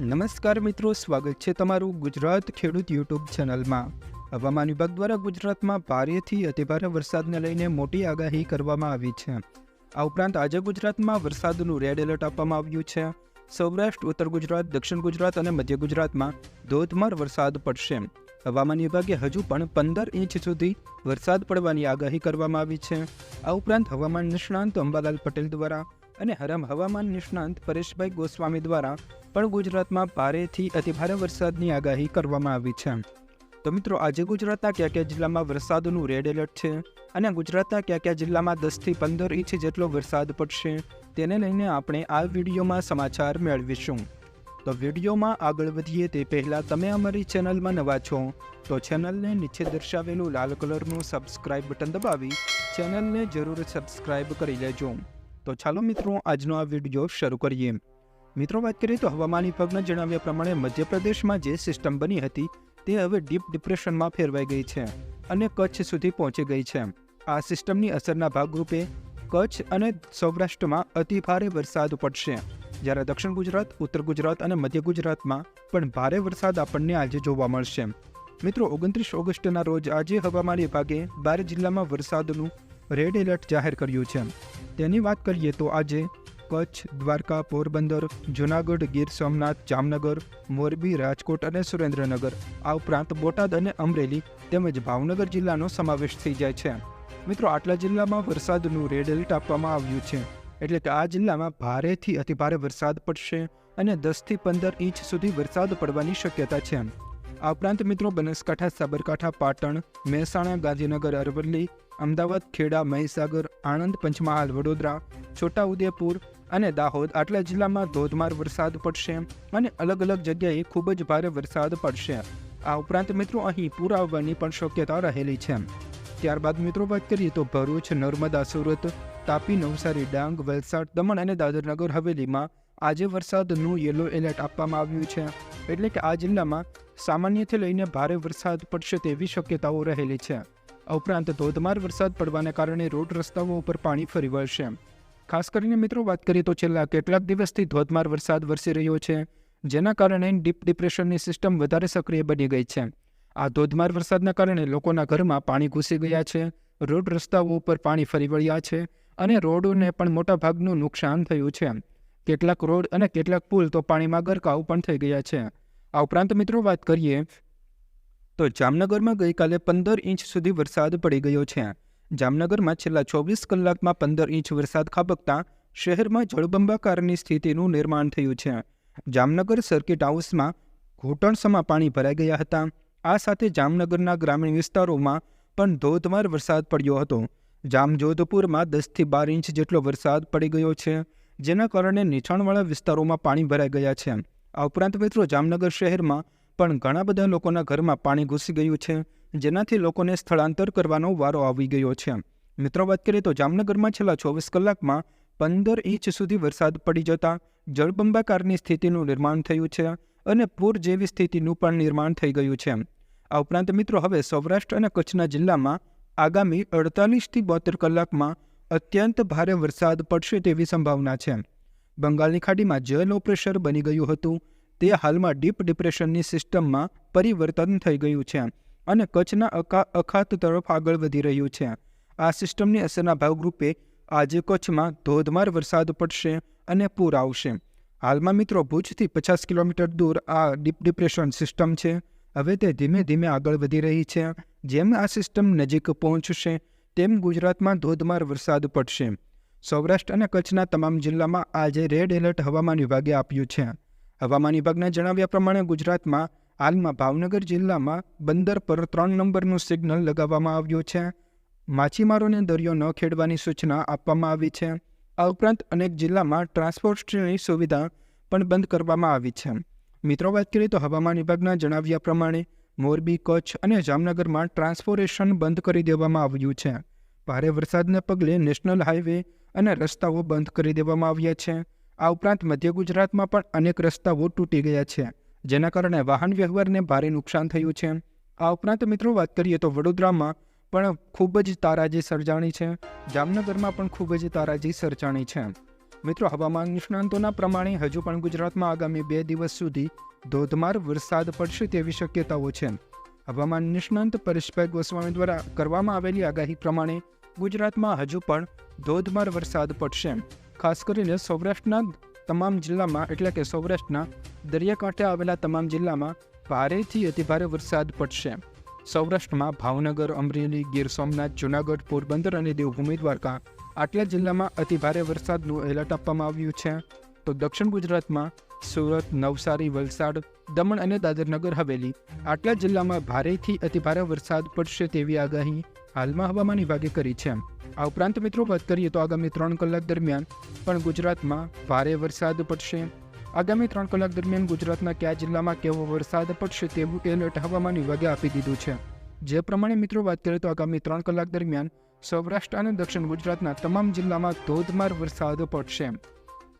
નમસ્કાર મિત્રો, સ્વાગત છે તમારું ગુજરાત ખેડૂત યુટ્યુબ ચેનલમાં. હવામાન વિભાગ દ્વારા ગુજરાતમાં ભારેથી અતિભારે વરસાદને લઈને મોટી આગાહી કરવામાં આવી છે. આ ઉપરાંત આજે ગુજરાતમાં વરસાદનું રેડ એલર્ટ આપવામાં આવ્યું છે. સૌરાષ્ટ્ર, ઉત્તર ગુજરાત, દક્ષિણ ગુજરાત અને મધ્ય ગુજરાતમાં ધોધમાર વરસાદ પડશે. હવામાન વિભાગે હજુ પણ પંદર ઇંચ સુધી વરસાદ પડવાની આગાહી કરવામાં આવી છે. આ ઉપરાંત હવામાન નિષ્ણાંત અંબાલાલ પટેલ દ્વારા અને હરામ હવામાન નિષ્ણાંત પરેશભાઈ ગોસ્વામી દ્વારા પણ ગુજરાતમાં ભારેથી અતિભારે વરસાદની આગાહી કરવામાં આવી છે. તો મિત્રો, આજે ગુજરાતના કયા કયા જિલ્લામાં વરસાદનું રેડ એલર્ટ છે અને ગુજરાતના કયા કયા જિલ્લામાં દસથી પંદર ઇંચ જેટલો વરસાદ પડશે તેને લઈને આપણે આ વિડીયોમાં સમાચાર મેળવીશું. તો વિડીયોમાં આગળ વધીએ તે પહેલાં તમે અમારી ચેનલમાં નવા છો, તો ચેનલને નીચે દર્શાવેલું લાલ કલરનું સબસ્ક્રાઇબ બટન દબાવી ચેનલને જરૂર સબસ્ક્રાઇબ કરી લેજો. તો ચાલો મિત્રો, આજનો આ વીડિયો શરૂ કરીએ. મિત્રો, વાત કરીએ તો હવામાન વિભાગના જણાવ્યા પ્રમાણે મધ્યપ્રદેશમાં જે સિસ્ટમ બની હતી, તે હવે ડીપ ડિપ્રેશનમાં ફેરવાઈ ગઈ છે અને કચ્છ સુધી પહોંચી ગઈ છે. આ સિસ્ટમની અસરના ભાગરૂપે કચ્છ અને સૌરાષ્ટ્રમાં અતિ ભારે વરસાદ પડશે. જ્યારે દક્ષિણ ગુજરાત, ઉત્તર ગુજરાત અને મધ્ય ગુજરાતમાં પણ ભારે વરસાદ આપણને આજે જોવા મળશે. મિત્રો, ઓગણત્રીસ ઓગસ્ટના રોજ આજે હવામાન વિભાગે બાર જિલ્લામાં વરસાદનું રેડ એલર્ટ જાહેર કર્યું છે. તેની વાત કરીએ તો આજે કચ્છ, દ્વારકા, પોરબંદર, જૂનાગઢ, ગીર સોમનાથ, જામનગર, મોરબી, રાજકોટ અને સુરેન્દ્રનગર, આ ઉપરાંત બોટાદ અને અમરેલી તેમજ ભાવનગર જિલ્લાનો સમાવેશ થઈ જાય છે. મિત્રો, આટલા જિલ્લામાં વરસાદનું રેડ એલર્ટ આપવામાં આવ્યું છે. એટલે કે આ જિલ્લામાં ભારેથી અતિભારે વરસાદ પડશે અને દસથી પંદર ઇંચ સુધી વરસાદ પડવાની શક્યતા છે. આ ઉપરાંત મિત્રો બનાસકાંઠા, સાબરકાંઠા, પાટણ, મહેસાણા, ગાંધીનગર, અરવલ્લી, અમદાવાદ, ખેડા, મહીસાગર, આણંદ, પંચમહાલ, વડોદરા, છોટાઉદેપુર અને દાહોદ આટલા જિલ્લામાં ધોધમાર વરસાદ પડશે અને અલગ અલગ જગ્યાએ ખૂબ જ ભારે વરસાદ પડશે. આ ઉપરાંત મિત્રો અહીં પૂર આવવાની પણ શક્યતા રહેલી છે. ત્યારબાદ મિત્રો વાત કરીએ તો ભરૂચ, નર્મદા, સુરત, તાપી, નવસારી, ડાંગ, વલસાડ, દમણ અને દાદરનગર હવેલીમાં આજે વરસાદનું યલો એલર્ટ આપવામાં આવ્યું છે. એટલે કે આ જિલ્લામાં સામાન્યથી લઈને ભારે વરસાદ પડશે તેવી શક્યતાઓ રહેલી છે. ઉપરાંત ધોધમાર વરસાદ પડવાને કારણે રોડ રસ્તાઓ ઉપર પાણી ફરી વળશે. ખાસ કરીને મિત્રો વાત કરીએ તો છેલ્લા કેટલાક દિવસથી ધોધમાર વરસાદ વરસી રહ્યો છે, જેના કારણે ડીપ ડિપ્રેશનની સિસ્ટમ વધારે સક્રિય બની ગઈ છે. આ ધોધમાર વરસાદના કારણે લોકોના ઘરમાં પાણી ઘૂસી ગયા છે, રોડ રસ્તાઓ ઉપર પાણી ફરી વળ્યા છે અને રોડને પણ મોટાભાગનું નુકસાન થયું છે. કેટલાક રોડ અને કેટલાક પુલ તો પાણીમાં ગરકાવ પણ થઈ ગયા છે. આ ઉપરાંત મિત્રો વાત કરીએ તો જામનગરમાં ગઈકાલે પંદર ઇંચ સુધી વરસાદ પડી ગયો છે. જામનગરમાં છેલ્લા ચોવીસ કલાકમાં પંદર ઇંચ વરસાદ ખાબકતા શહેરમાં જળબંબાકારની સ્થિતિનું નિર્માણ થયું છે. જામનગર સર્કિટ હાઉસમાં ઘૂંટણસમાં પાણી ભરાઈ ગયા હતા. આ સાથે જામનગરના ગ્રામીણ વિસ્તારોમાં પણ ધોધમાર વરસાદ પડ્યો હતો. જામજોધપુરમાં દસથી બાર ઇંચ જેટલો વરસાદ પડી ગયો છે, જેના કારણે નીચાણવાળા વિસ્તારોમાં પાણી ભરાઈ ગયા છે. આ ઉપરાંત મિત્રો જામનગર શહેરમાં પણ ઘણા બધા લોકોના ઘરમાં પાણી ઘૂસી ગયું છે, જેનાથી લોકોને સ્થળાંતર કરવાનો વારો આવી ગયો છે. મિત્રો વાત કરીએ તો જામનગરમાં છેલ્લા ચોવીસ કલાકમાં પંદર ઇંચ સુધી વરસાદ પડી જતા જળબંબાકારની સ્થિતિનું નિર્માણ થયું છે અને પૂર જેવી સ્થિતિનું પણ નિર્માણ થઈ ગયું છે. આ ઉપરાંત મિત્રો હવે સૌરાષ્ટ્ર અને કચ્છના જિલ્લામાં આગામી અડતાલીસથી બોતેર કલાકમાં અત્યંત ભારે વરસાદ પડશે તેવી સંભાવના છે. બંગાળની ખાડીમાં જે લો પ્રેશર બની ગયું હતું, તે હાલમાં ડીપ ડિપ્રેશનની સિસ્ટમમાં પરિવર્તન થઈ ગયું છે અને કચ્છના અકા, અખાત તરફ આગળ વધી રહ્યું છે. આ સિસ્ટમની અસરના ભાગરૂપે આજે કચ્છમાં ધોધમાર વરસાદ પડશે અને પૂર આવશે. હાલમાં મિત્રો ભુજથી પચાસ કિલોમીટર દૂર આ ડીપ ડિપ્રેશન સિસ્ટમ છે. હવે તે ધીમે ધીમે આગળ વધી રહી છે. જેમ આ સિસ્ટમ નજીક પહોંચશે, તેમ ગુજરાતમાં ધોધમાર વરસાદ પડશે. સૌરાષ્ટ્ર અને કચ્છના તમામ જિલ્લામાં આજે રેડ એલર્ટ હવામાન વિભાગે આપ્યું છે. હવામાન વિભાગના જણાવ્યા પ્રમાણે ગુજરાતમાં હાલમાં ભાવનગર જિલ્લામાં બંદર પર ત્રણ નંબરનું સિગ્નલ લગાવવામાં આવ્યું છે. માછીમારોને દરિયો ન ખેડવાની સૂચના આપવામાં આવી છે. આ ઉપરાંત અનેક જિલ્લામાં ટ્રાન્સપોર્ટની સુવિધા પણ બંધ કરવામાં આવી છે. મિત્રો, વાત કરીએ તો હવામાન વિભાગના જણાવ્યા પ્રમાણે મોરબી, કચ્છ અને જામનગરમાં ટ્રાન્સપોરેશન બંધ કરી દેવામાં આવ્યું છે. ભારે વરસાદને પગલે નેશનલ હાઈવે અને રસ્તાઓ બંધ કરી દેવામાં આવ્યા છે. આ ઉપરાંત મધ્ય ગુજરાતમાં પણ અનેક રસ્તાઓ તૂટી ગયા છે, જેના કારણે વાહન વ્યવહારને ભારે નુકસાન થયું છે. આ ઉપરાંત મિત્રો વાત કરીએ તો વડોદરામાં પણ ખૂબ જ તારાજી સર્જાણી છે. જામનગરમાં પણ ખૂબ જ તારાજી સર્જાણી છે. મિત્રો હવામાન નિષ્ણાંતોના પ્રમાણે હજુ પણ ગુજરાતમાં આગામી બે દિવસ સુધી ધોધમાર વરસાદ પડશે તેવી શક્યતાઓ છે. હવામાન નિષ્ણાંત પરેશભાઈ ગોસ્વામી દ્વારા કરવામાં આવેલી આગાહી પ્રમાણે ગુજરાતમાં હજુ પણ ધોધમાર વરસાદ પડશે. ખાસ કરીને સૌરાષ્ટ્રના તમામ જિલ્લામાં, એટલે કે સૌરાષ્ટ્રના દરિયાકાંઠે આવેલા તમામ જિલ્લામાં ભારેથી અતિભારે વરસાદ પડશે. સૌરાષ્ટ્રમાં ભાવનગર, અમરેલી, ગીર સોમનાથ, જૂનાગઢ, પોરબંદર અને દેવભૂમિ દ્વારકા આટલા જિલ્લામાં અતિભારે વરસાદનું એલર્ટ આપવામાં આવ્યું છે. તો દક્ષિણ ગુજરાતમાં સુરત, નવસારી, વલસાડ, દમણ અને દાદરનગર હવેલી. આટલા જિલ્લામાં ભારેથી અતિભારે વરસાદ પડશે તેવી આગાહી હાલમાં હવામાન વિભાગે કરી છે. આ ઉપરાંત મિત્રો વાત કરીએ તો આગામી ત્રણ કલાક દરમિયાન પણ ગુજરાતમાં ભારે વરસાદ પડશે. આગામી ત્રણ કલાક દરમિયાન ગુજરાતના કયા જિલ્લામાં કેવો વરસાદ પડશે તેવું એલર્ટ હવામાન વિભાગે આપી દીધું છે. જે પ્રમાણે મિત્રો વાત કરીએ તો આગામી ત્રણ કલાક દરમિયાન સૌરાષ્ટ્ર અને દક્ષિણ ગુજરાતના તમામ જિલ્લામાં ધોધમાર વરસાદ પડશે.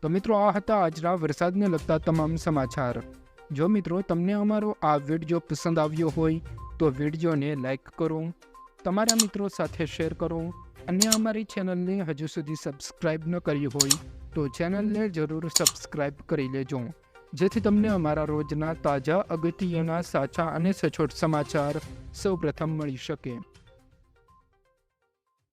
તો મિત્રો, આ હતા આજના વરસાદને લગતા તમામ સમાચાર. જો મિત્રો, તમને અમારો આ વીડિયો પસંદ આવ્યો હોય, તો વિડીયોને લાઇક કરો, તમારા મિત્રો સાથે શેર કરો, અને અમારી ચેનલને હજુ સુધી સબસ્ક્રાઇબ ન કરી હોય, તો ચેનલને જરૂર સબસ્ક્રાઇબ કરી લેજો. જેથી તમને અમારા રોજના તાજા અગત્યના સાચા અને સચોટ સમાચાર સૌપ્રથમ મળી શકે.